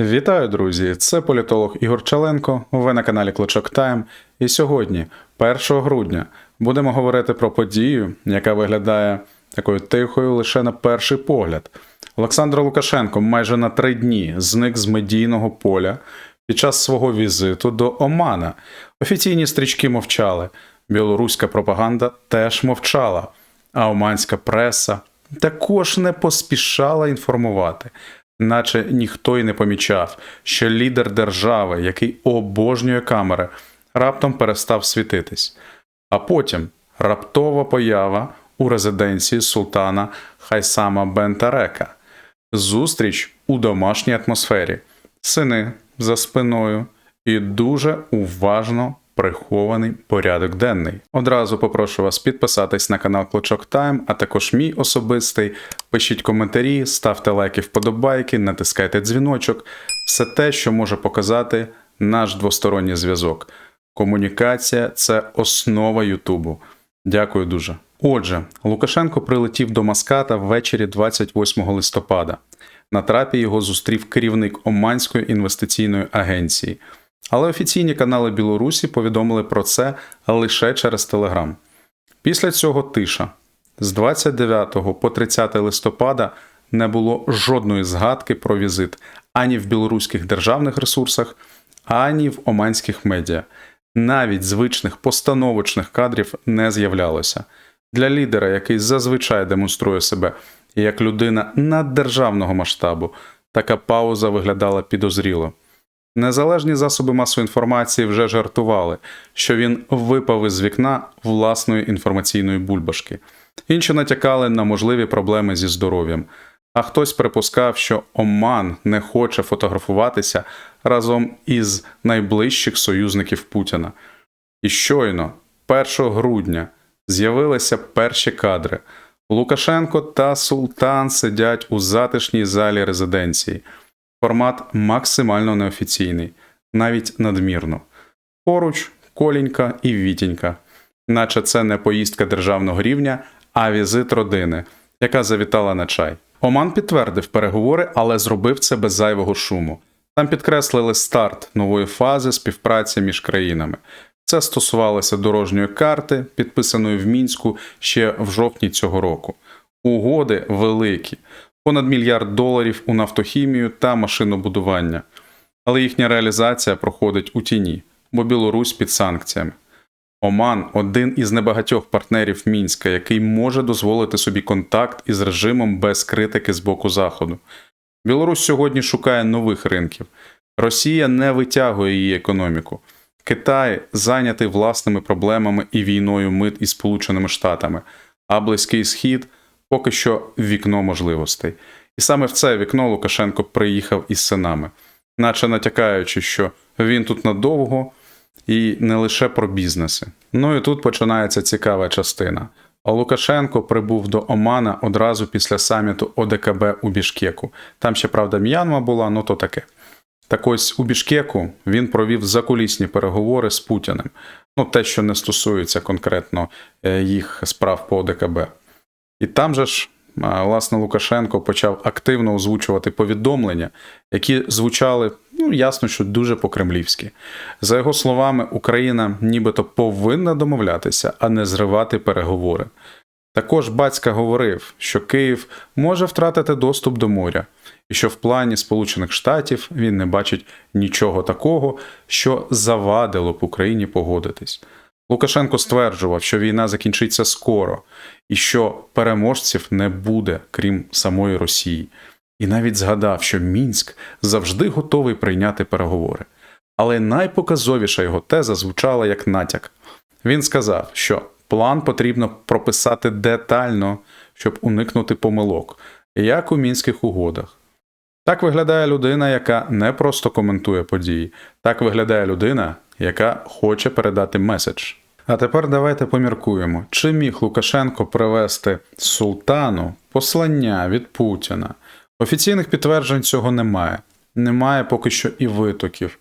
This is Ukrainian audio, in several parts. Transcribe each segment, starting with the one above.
Вітаю, друзі! Це політолог Ігор Чаленко. Ви на каналі Клочок Тайм. І сьогодні, 1 грудня, будемо говорити про подію, яка виглядає такою тихою лише на перший погляд. Олександр Лукашенко майже на три дні зник з медійного поля під час свого візиту до Омана. Офіційні стрічки мовчали, білоруська пропаганда теж мовчала, а оманська преса також не поспішала інформувати наче ніхто й не помічав, що лідер держави, який обожнює камери, раптом перестав світитись. А потім раптова поява у резиденції султана Хайсама Бентарека, зустріч у домашній атмосфері, сини за спиною. І дуже уважно прихований порядок денний. Одразу попрошу вас підписатись на канал Клочок Тайм, а також мій особистий. Пишіть коментарі, ставте лайки, вподобайки, натискайте дзвіночок. Все те, що може показати наш двосторонній зв'язок. Комунікація це основа Ютубу. Дякую дуже. Отже, Лукашенко прилетів до Маската ввечері 28 листопада. На трапі його зустрів керівник Оманської інвестиційної агенції. Але офіційні канали Білорусі повідомили про це лише через Телеграм. Після цього тиша. З 29 по 30 листопада не було жодної згадки про візит ані в білоруських державних ресурсах, ані в оманських медіа. Навіть звичних постановочних кадрів не з'являлося. Для лідера, який зазвичай демонструє себе як людина наддержавного масштабу, така пауза виглядала підозріло. Незалежні засоби масової інформації вже жартували, що він випав із вікна власної інформаційної бульбашки. Інші натякали на можливі проблеми зі здоров'ям. А хтось припускав, що Оман не хоче фотографуватися разом із найближчих союзників Путіна. І щойно, 1 грудня, з'явилися перші кадри. Лукашенко та Султан сидять у затишній залі резиденції. Формат максимально неофіційний, навіть надмірно. Поруч Колінька і Вітінька, наче це не поїздка державного рівня, а візит родини, яка завітала на чай. Оман підтвердив переговори, але зробив це без зайвого шуму. Там підкреслили старт нової фази співпраці між країнами. Це стосувалося дорожньої карти, підписаної в мінську ще в жовтні цього року. Угоди великі понад мільярд доларів у нафтохімію та машинобудування. Але їхня реалізація проходить у тіні, бо Білорусь під санкціями. Оман один із небагатьох партнерів Мінська, який може дозволити собі контакт із режимом без критики з боку Заходу. Білорусь сьогодні шукає нових ринків. Росія не витягує її економіку. Китай зайнятий власними проблемами і війною мит із Сполученими Штатами, а Близький Схід поки що вікно можливостей. І саме в це вікно Лукашенко приїхав із синами, наче натякаючи, що він тут надовго і не лише про бізнеси. Ну і тут починається цікава частина. А Лукашенко прибув до Омана одразу після саміту ОДКБ у Бішкеку. Там ще, правда, М'янма була, ну то таке. Так ось у Бішкеку він провів закулісні переговори з Путіним. Ну, те, що не стосується конкретно е, їх справ по ОДКБ. І там же ж, власне, Лукашенко почав активно озвучувати повідомлення, які звучали, ну ясно, що дуже по-кремлівськи. За його словами, Україна нібито повинна домовлятися, а не зривати переговори. Також батька говорив, що Київ може втратити доступ до моря, і що в плані Сполучених Штатів він не бачить нічого такого, що завадило б Україні погодитись. Лукашенко стверджував, що війна закінчиться скоро, і що переможців не буде, крім самої Росії, і навіть згадав, що Мінськ завжди готовий прийняти переговори. Але найпоказовіша його теза звучала як натяк. Він сказав, що план потрібно прописати детально, щоб уникнути помилок, як у мінських угодах. Так виглядає людина, яка не просто коментує події, так виглядає людина, яка хоче передати меседж. А тепер давайте поміркуємо, чи міг Лукашенко привести султану послання від Путіна. Офіційних підтверджень цього немає. Немає поки що і витоків,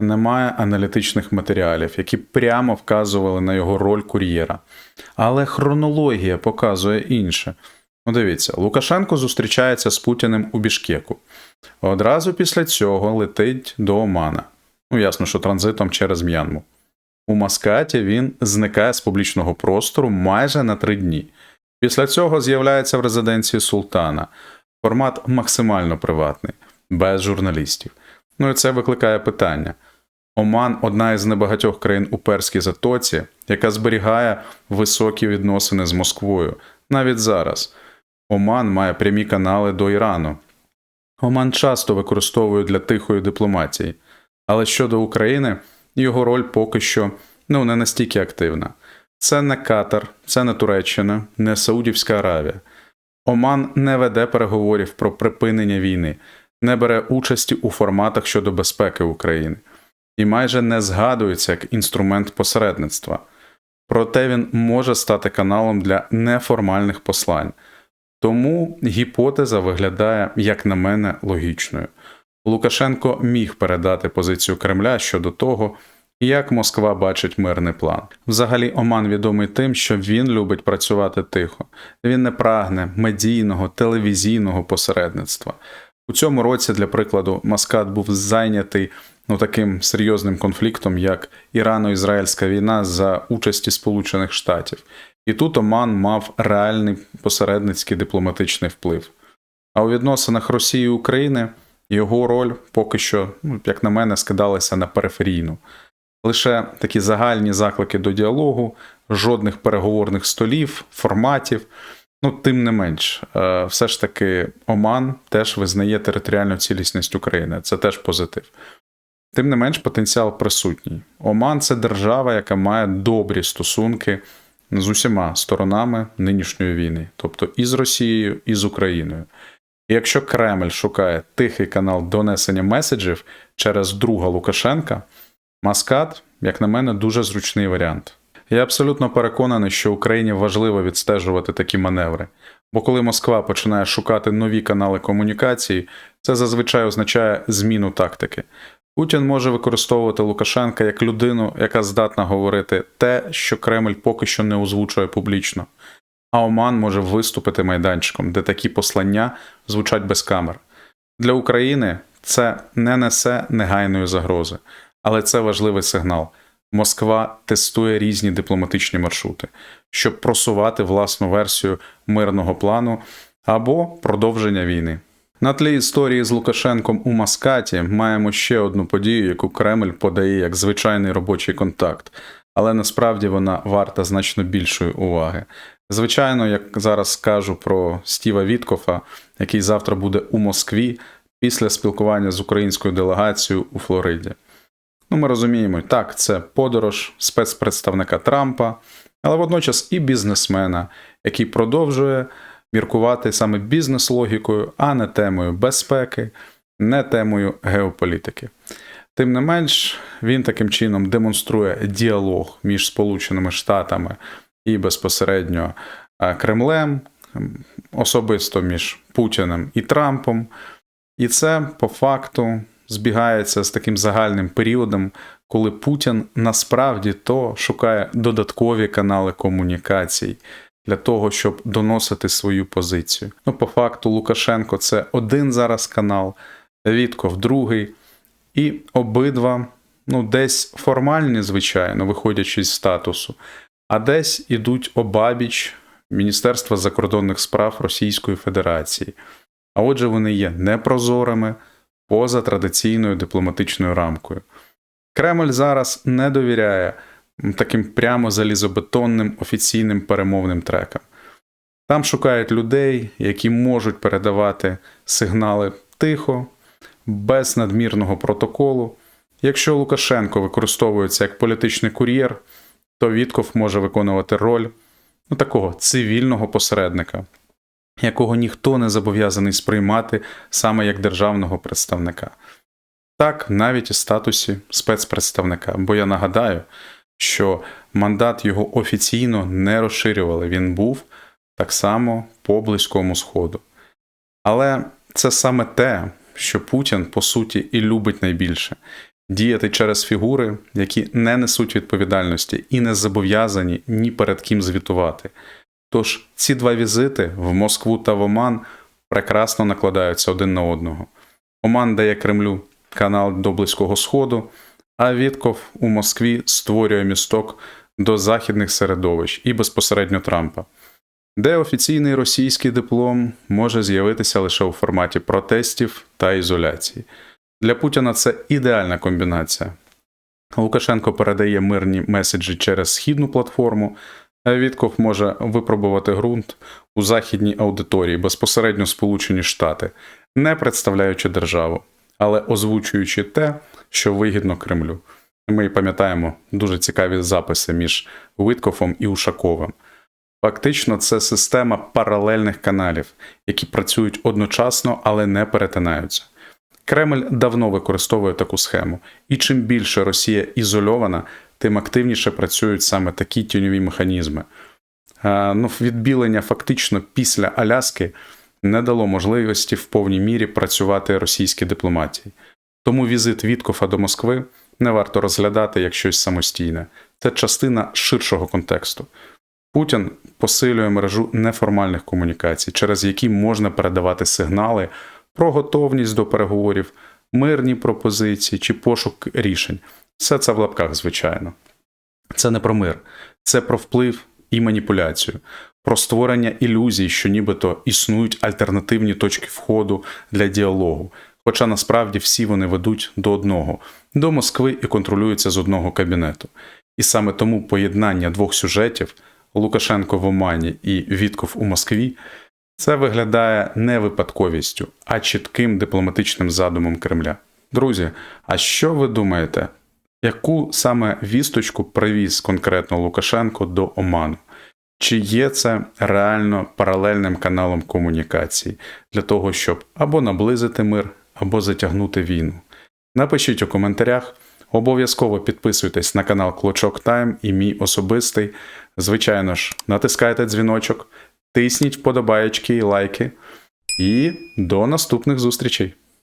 немає аналітичних матеріалів, які прямо вказували на його роль кур'єра. Але хронологія показує інше. Ну, дивіться, Лукашенко зустрічається з Путіним у Бішкеку. Одразу після цього летить до Омана. Ну, ясно, що транзитом через М'янму. У Маскаті він зникає з публічного простору майже на три дні. Після цього з'являється в резиденції султана. Формат максимально приватний, без журналістів. Ну і це викликає питання. Оман одна із небагатьох країн у Перській затоці, яка зберігає високі відносини з Москвою. Навіть зараз. Оман має прямі канали до Ірану. Оман часто використовує для тихої дипломатії, але щодо України його роль поки що ну, не настільки активна. Це не Катар, це не Туреччина, не Саудівська Аравія. Оман не веде переговорів про припинення війни, не бере участі у форматах щодо безпеки України і майже не згадується як інструмент посередництва. Проте він може стати каналом для неформальних послань. Тому гіпотеза виглядає, як на мене, логічною. Лукашенко міг передати позицію Кремля щодо того, як Москва бачить мирний план. Взагалі, Оман відомий тим, що він любить працювати тихо, він не прагне медійного телевізійного посередництва. У цьому році, для прикладу, Маскат був зайнятий ну, таким серйозним конфліктом, як Ірано-Ізраїльська війна за участі Сполучених Штатів. І тут Оман мав реальний посередницький дипломатичний вплив. А у відносинах Росії і України його роль поки що, ну, як на мене, скидалася на периферійну. Лише такі загальні заклики до діалогу, жодних переговорних столів, форматів. Ну, тим не менш, е, все ж таки, Оман теж визнає територіальну цілісність України. Це теж позитив. Тим не менш, потенціал присутній. Оман це держава, яка має добрі стосунки з усіма сторонами нинішньої війни, тобто і з Росією, і з Україною. І якщо Кремль шукає тихий канал донесення меседжів через друга Лукашенка, Маскат, як на мене, дуже зручний варіант. Я абсолютно переконаний, що Україні важливо відстежувати такі маневри. Бо коли Москва починає шукати нові канали комунікації, це зазвичай означає зміну тактики. Путін може використовувати Лукашенка як людину, яка здатна говорити те, що Кремль поки що не озвучує публічно. А Оман може виступити майданчиком, де такі послання звучать без камер. Для України це не несе негайної загрози, але це важливий сигнал. Москва тестує різні дипломатичні маршрути, щоб просувати власну версію мирного плану або продовження війни. На тлі історії з Лукашенком у Маскаті маємо ще одну подію, яку Кремль подає як звичайний робочий контакт, але насправді вона варта значно більшої уваги. Звичайно, як зараз скажу про Стіва Віткофа, який завтра буде у Москві після спілкування з українською делегацією у Флориді. Ну, ми розуміємо, так, це подорож спецпредставника Трампа, але водночас і бізнесмена, який продовжує міркувати саме бізнес-логікою, а не темою безпеки, не темою геополітики. Тим не менш, він таким чином демонструє діалог між Сполученими Штатами і безпосередньо Кремлем, особисто між Путіним і Трампом. І це по факту збігається з таким загальним періодом, коли Путін насправді то шукає додаткові канали комунікацій для того, щоб доносити свою позицію. Ну, по факту, Лукашенко це один зараз канал, Вітков другий, і обидва, ну, десь формальні, звичайно, виходячи з статусу, а десь ідуть обабіч Міністерства закордонних справ Російської Федерації. А отже, вони є непрозорими поза традиційною дипломатичною рамкою. Кремль зараз не довіряє таким прямо залізобетонним офіційним перемовним трекам. Там шукають людей, які можуть передавати сигнали тихо, без надмірного протоколу. Якщо Лукашенко використовується як політичний кур'єр, то Вітков може виконувати роль ну, такого цивільного посередника, якого ніхто не зобов'язаний сприймати саме як державного представника. Так, навіть у статусі спецпредставника, бо я нагадаю, що мандат його офіційно не розширювали, він був так само по Близькому Сходу. Але це саме те, що Путін, по суті, і любить найбільше діяти через фігури, які не несуть відповідальності і не зобов'язані ні перед ким звітувати. Тож ці два візити в Москву та в Оман прекрасно накладаються один на одного. Оман дає Кремлю канал до Близького Сходу, а Вітков у Москві створює місток до західних середовищ і безпосередньо Трампа, де офіційний російський диплом може з'явитися лише у форматі протестів та ізоляції. Для Путіна це ідеальна комбінація. Лукашенко передає мирні меседжі через східну платформу, а Вітков може випробувати ґрунт у західній аудиторії безпосередньо Сполучені Штати, не представляючи державу, але озвучуючи те, що вигідно Кремлю. Ми пам'ятаємо дуже цікаві записи між Виткофом і Ушаковим. Фактично, це система паралельних каналів, які працюють одночасно, але не перетинаються. Кремль давно використовує таку схему, і чим більше Росія ізольована, тим активніше працюють саме такі тіньові механізми. Ну, відбілення фактично після Аляски не дало можливості в повній мірі працювати російській дипломатії. Тому візит Віткофа до Москви не варто розглядати як щось самостійне. Це частина ширшого контексту. Путін посилює мережу неформальних комунікацій, через які можна передавати сигнали про готовність до переговорів, мирні пропозиції чи пошук рішень. Все це в лапках, звичайно. Це не про мир, це про вплив і маніпуляцію, про створення ілюзій, що нібито існують альтернативні точки входу для діалогу. Хоча насправді всі вони ведуть до одного, до Москви і контролюються з одного кабінету. І саме тому поєднання двох сюжетів Лукашенко в Омані і Вітков у Москві це виглядає не випадковістю, а чітким дипломатичним задумом Кремля. Друзі, а що ви думаєте, яку саме вісточку привіз конкретно Лукашенко до Оману? Чи є це реально паралельним каналом комунікації для того, щоб або наблизити мир, або затягнути війну? Напишіть у коментарях. Обов'язково підписуйтесь на канал Клочок Тайм і мій особистий. Звичайно ж, натискайте дзвіночок, тисніть вподобаєчки і лайки. І до наступних зустрічей!